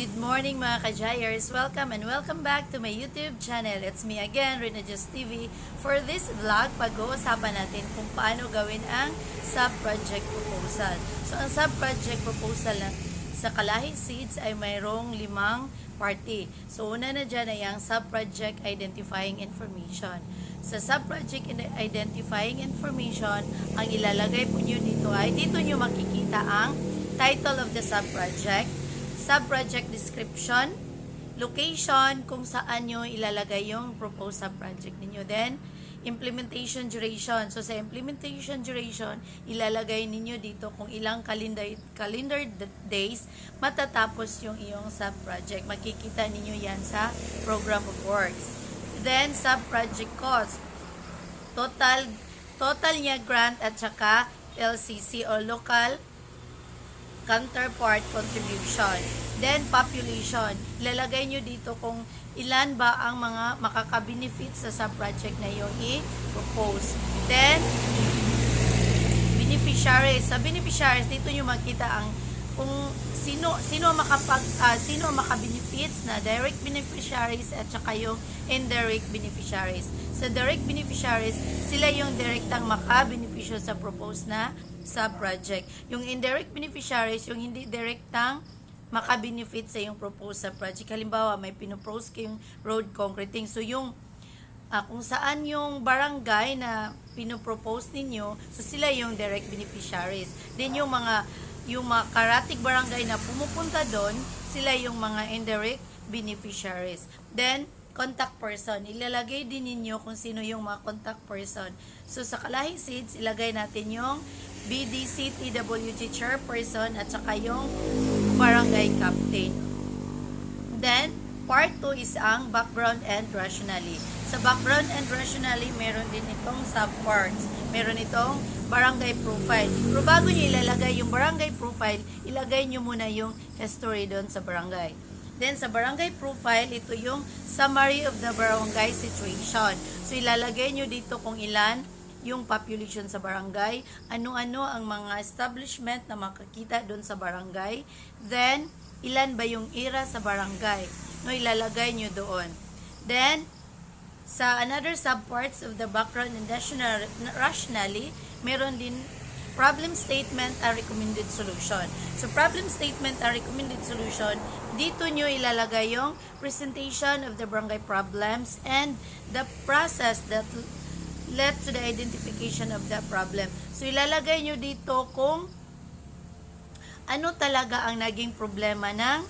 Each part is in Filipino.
Good morning mga kajayers! Welcome and welcome back to my YouTube channel. It's me again, Rina Just TV. For this vlog, pag-uusapan natin kung paano gawin ang sub-project proposal. So, ang sub-project proposal na sa Kalahi Seeds ay mayroong limang party. So, una na dyan ay ang sub-project identifying information. Sa sub-project in- identifying information, ang ilalagay po nyo dito ay, dito nyo makikita ang title of the sub-project, sub-project description, location, kung saan nyo ilalagay yung proposed sub-project ninyo. Then, implementation duration. So, sa implementation duration, ilalagay ninyo dito kung ilang calendar, calendar days matatapos yung iyong sub-project. Makikita ninyo yan sa program of works. Then, sub-project cost. Total, total niya grant at saka LCC or local counterpart contribution. Then, population. Ilalagay nyo dito kung ilan ba ang mga makaka-benefit sa sub-project na yung i-propose. Then, beneficiaries. Sa beneficiaries, dito nyo makita ang kung sino sino makapag ah, sino maka-benefits na direct beneficiaries at saka yung indirect beneficiaries. Sa direct beneficiaries, sila yung direktang maka-benepisyo sa proposed na sub-project. Yung indirect beneficiaries, yung hindi direktang maka-benefit sa yung proposed sub-project. Halimbawa, may pinopose kayong road concreting. So, yung ah, kung saan yung barangay na pinopropose ninyo, so sila yung direct beneficiaries. Then yung mga yung mga karatig barangay na pumupunta doon, sila yung mga indirect beneficiaries. Then, contact person. Ilalagay din ninyo kung sino yung mga contact person. So, sa Kalahi Seeds, ilagay natin yung BDC TWG chairperson at saka yung barangay captain. Then, part 2 is ang background and rationally. Sa background and rationally, meron din itong subparts. Meron itong barangay profile. Pero bago nyo ilalagay yung barangay profile, ilagay nyo muna yung history doon sa barangay. Then, sa barangay profile, ito yung summary of the barangay situation. So, ilalagay nyo dito kung ilan yung population sa barangay, ano-ano ang mga establishment na makakita doon sa barangay, then, ilan ba yung era sa barangay, no, ilalagay nyo doon. Then, sa another subparts of the background and rational, rationally, meron din problem statement and recommended solution. So, problem statement and recommended solution, dito nyo ilalagay yung presentation of the barangay problems and the process that led to the identification of the problem. So, ilalagay nyo dito kung ano talaga ang naging problema ng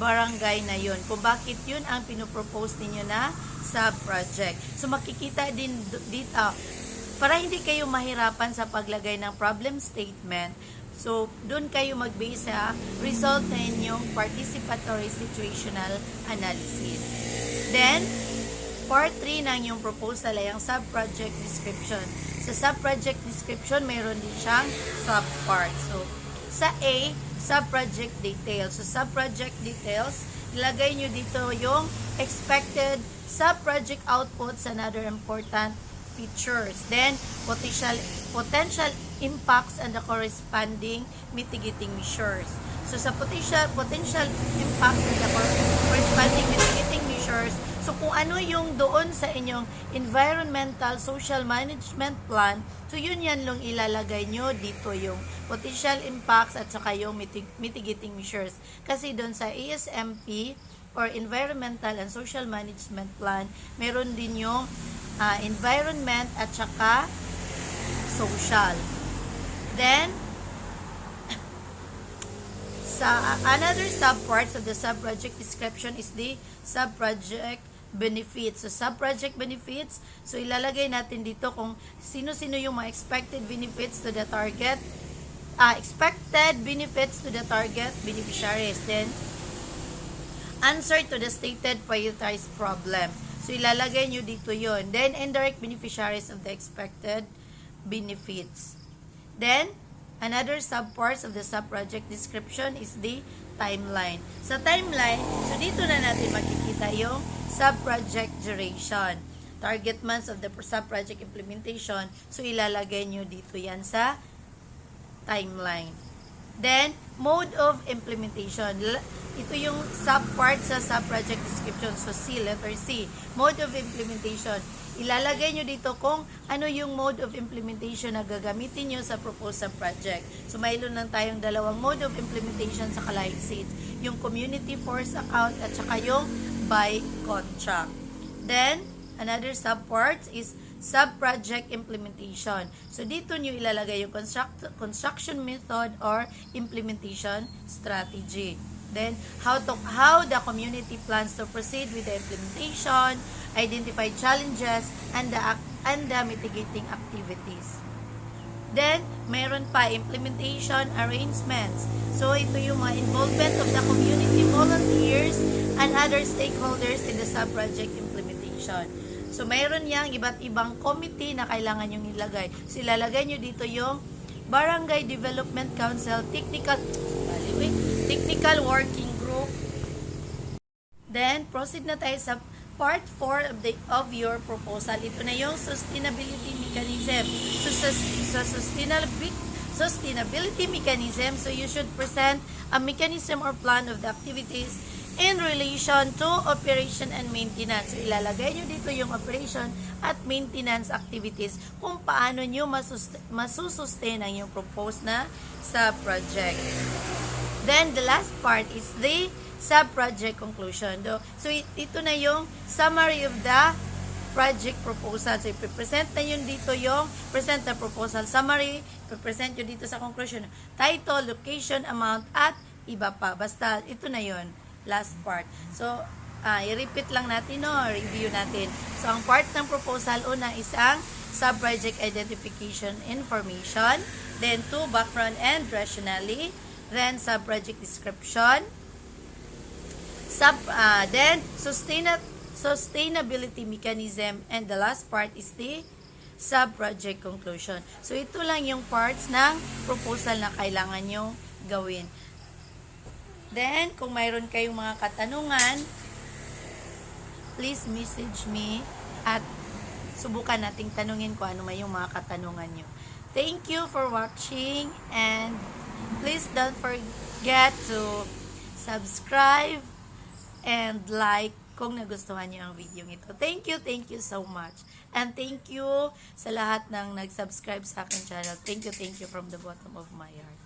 barangay na yon kung bakit yun ang pinopropose ninyo na sub-project. So, makikita din dito, para hindi kayo mahirapan sa paglagay ng problem statement, so, doon kayo mag-base sa result na inyong participatory situational analysis. Then, part 3 ng yung proposal ay ang sub-project description. Sa sub-project description, mayroon din siyang sub-part. So, sa A, sub-project details. So, sub-project details, ilagay nyo dito yung expected sub-project outputs and other important features. Then, potential potential impacts and the corresponding mitigating measures. So, sa potential potential impacts and the cor- corresponding mitigating measures, so kung ano yung doon sa inyong environmental social management plan, so yun yan lang ilalagay nyo dito yung potential impacts at saka yung mitig- mitigating measures. Kasi doon sa ASMP, or Environmental and Social Management Plan, meron din yung ah, environment at saka social. Then, sa another subparts of the sub-project description is the sub-project benefits. So, sub-project benefits, so ilalagay natin dito kung sino-sino yung mga expected benefits to the target, ah expected benefits to the target beneficiaries. Then, answer to the stated prioritized problem. So, ilalagay nyo dito yon Then, indirect beneficiaries of the expected benefits. Then, another subparts of the sub-project description is the timeline. Sa timeline, so dito na natin makikita yung sub-project duration. Target months of the sub-project implementation. So, ilalagay nyo dito yan sa timeline. Then, mode of implementation. Ito yung sub-part sa sub-project description. So, C, letter C. Mode of implementation. Ilalagay nyo dito kung ano yung mode of implementation na gagamitin nyo sa proposal project. So, mayroon lang tayong dalawang mode of implementation sa Kalahig Seeds. Yung community force account at saka yung by contract. Then, another sub-part is sub-project implementation. So, dito nyo ilalagay yung construct, construction method or implementation strategy. Then, how to how the community plans to proceed with the implementation, identify challenges, and the, and the mitigating activities. Then, meron pa implementation arrangements. So, ito yung mga involvement of the community volunteers and other stakeholders in the sub-project implementation. So, mayroon yang iba't ibang committee na kailangan yung ilagay. So, ilalagay nyo dito yung Barangay Development Council Technical baliw eh, Technical Working Group Then, proceed na tayo sa part 4 of, the, of your proposal. Ito na yung sustainability mechanism. So, sa, sa sustainability, sustainability mechanism, so you should present a mechanism or plan of the activities in relation to operation and maintenance. Ilalagay nyo dito yung operation at maintenance activities kung paano nyo masus- masusustain ang yung proposed na sa project. Then, the last part is the sub-project conclusion. So, ito na yung summary of the project proposal. So, ipipresent na yun dito yung present the proposal summary, ipipresent yun dito sa conclusion. Title, location, amount, at iba pa. Basta, ito na yun. Last part. So, ah, i-repeat lang natin, no? Review natin. So, ang part ng proposal, una is ang sub-project identification information. Then, two, background and rationale. Then, sub-project description. Sub, ah, then, sustain sustainability mechanism. And the last part is the sub-project conclusion. So, ito lang yung parts ng proposal na kailangan nyo gawin. Then, kung mayroon kayong mga katanungan, please message me at subukan nating tanungin kung ano may yung mga katanungan nyo. Thank you for watching and please don't forget to subscribe and like kung nagustuhan niyo ang video ito. Thank you, thank you so much. And thank you sa lahat ng nag-subscribe sa akin channel. Thank you, thank you from the bottom of my heart.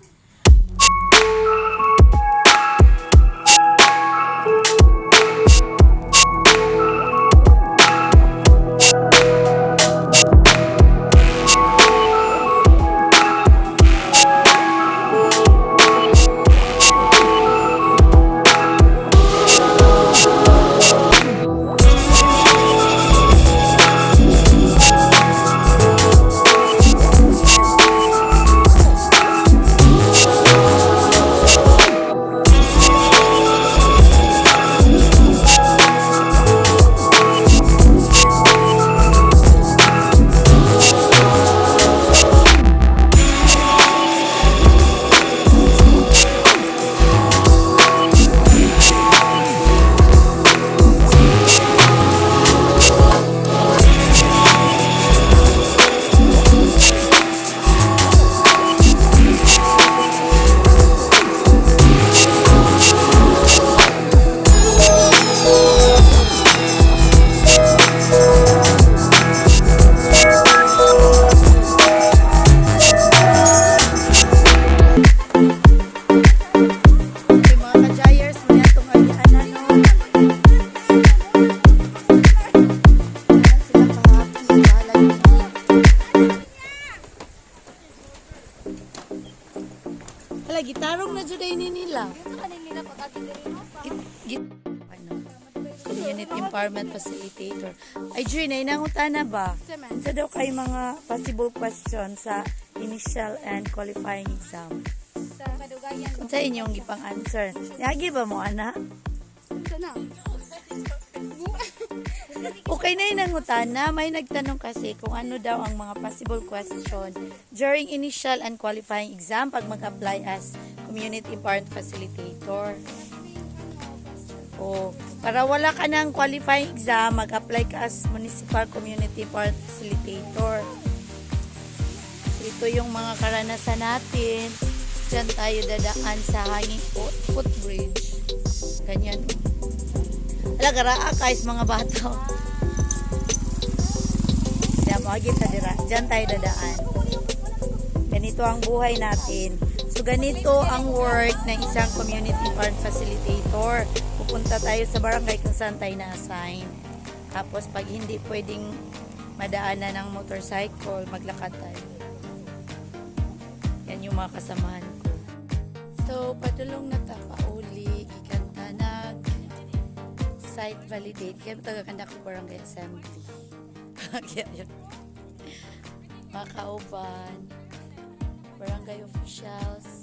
Hala, gitarong na dyan ni nila. Git, git, ano? Empowerment Facilitator. Ay, Joy, nainangutan na ba? Sa daw kay mga possible questions sa initial and qualifying exam. sa kadugayan sa inyong gipang answer. Yagi ba mo, ana? Ito na. Okay na yung nangutan na may nagtanong kasi kung ano daw ang mga possible question during initial and qualifying exam pag mag-apply as community empowerment facilitator. O, para wala ka ng qualifying exam, mag-apply ka as municipal community empowerment facilitator. Ito yung mga karanasan natin. Diyan tayo dadaan sa hanging foot, footbridge. ganyan. Ala, garaa guys, mga bata. Yan, makikita dira. Diyan tayo dadaan. Ganito ang buhay natin. So, ganito ang work ng isang community farm facilitator. Pupunta tayo sa barangay kung saan tayo na-assign. Tapos, pag hindi pwedeng madaanan ng motorcycle, maglakad tayo. Yan yung mga kasamahan ko. So, padulong na ta site validate. Kaya tagakanda ko barangay assembly. Kaya yun. Mga kauban, barangay officials,